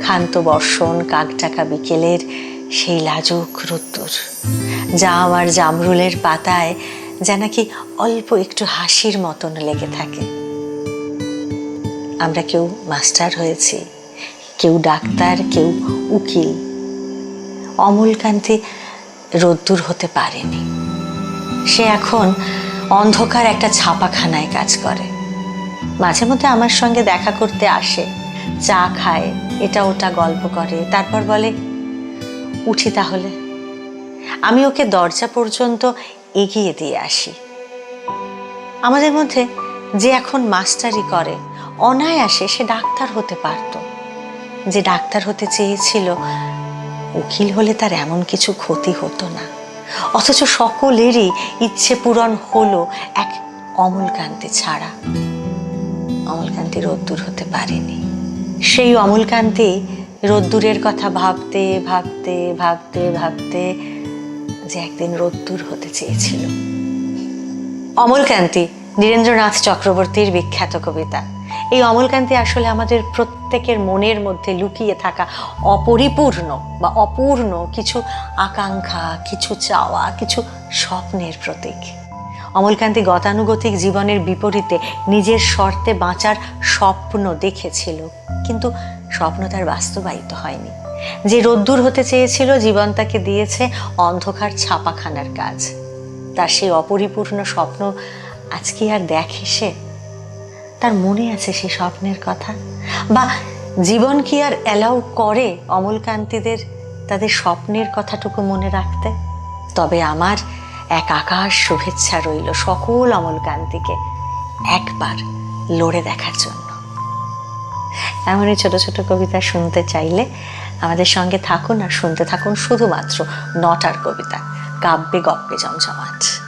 ক্ষান্ত বর্ষণ কাকটাকা বিকেলের সেই লাজুক রোদ্দুর। যা আমার জামরুলের পাতায় যা নাকি অল্প একটু হাসির মতন লেগে থাকে। আমরা কেউ মাস্টার হয়েছি, কেউ ডাক্তার, কেউ উকিল। অমলকান্তি রোদ্দুর হতে পারেনি। সে এখন অন্ধকার একটা ছাপাখানায় কাজ করে। মাঝে মধ্যে আমার সঙ্গে দেখা করতে আসে। চা খায়, এটা ওটা গল্প করে। তারপর বলে, উঠি তাহলে। আমি ওকে দরজা পর্যন্ত এগিয়ে দিয়ে আসি। আমাদের মধ্যে যে এখন মাস্টারি করে, অনায়াসে সে ডাক্তার হতে পারত। যে ডাক্তার হতে চেয়েছিল, উকিল হলে তার এমন কিছু ক্ষতি হতো না। অথচ সকলেরই ইচ্ছে পূরণ হলো এক অমলকান্তি ছাড়া। অমলকান্তি রোদ্দুর হতে পারেনি। সেই অমলকান্তি রোদ্দুরের কথা ভাবতে ভাবতে ভাবতে ভাবতে যে একদিন রোদ্দুর হতে চেয়েছিল। অমলকান্তি নীরেন্দ্রনাথ চক্রবর্তীর বিখ্যাত কবিতা। এই অমলকান্তি আসলে আমাদের প্রত্যেকের মনের মধ্যে লুকিয়ে থাকা অপরিপূর্ণ বা অপূর্ণ কিছু আকাঙ্ক্ষা, কিছু চাওয়া, কিছু স্বপ্নের প্রতীক। অমলকান্তি গতানুগতিক জীবনের বিপরীতে নিজের শর্তে বাঁচার স্বপ্ন দেখেছিল। কিন্তু স্বপ্ন তার বাস্তবায়িত হয়নি। যে রোদ্দুর হতে চেয়েছিল জীবন তাকে দিয়েছে অন্ধকার ছাপাখানার কাজ। তার সেই অপরিপূর্ণ স্বপ্ন আজকে আর দেখে সে? তার মনে আছে সেই স্বপ্নের কথা? বা জীবন কি আর অ্যালাউ করে অমলকান্তিদের তাদের স্বপ্নের কথাটুকু মনে রাখতে? তবে আমার এক আকাশ শুভেচ্ছা রইল সকল অমলকান্তিকে একবার লড়ে দেখার জন্য। এমনই ছোট ছোট কবিতা শুনতে চাইলে আমাদের সঙ্গে থাকুন আর শুনতে থাকুন শুধুমাত্র নটার কবিতা, কাব্যে গপ্পে জমজমাট।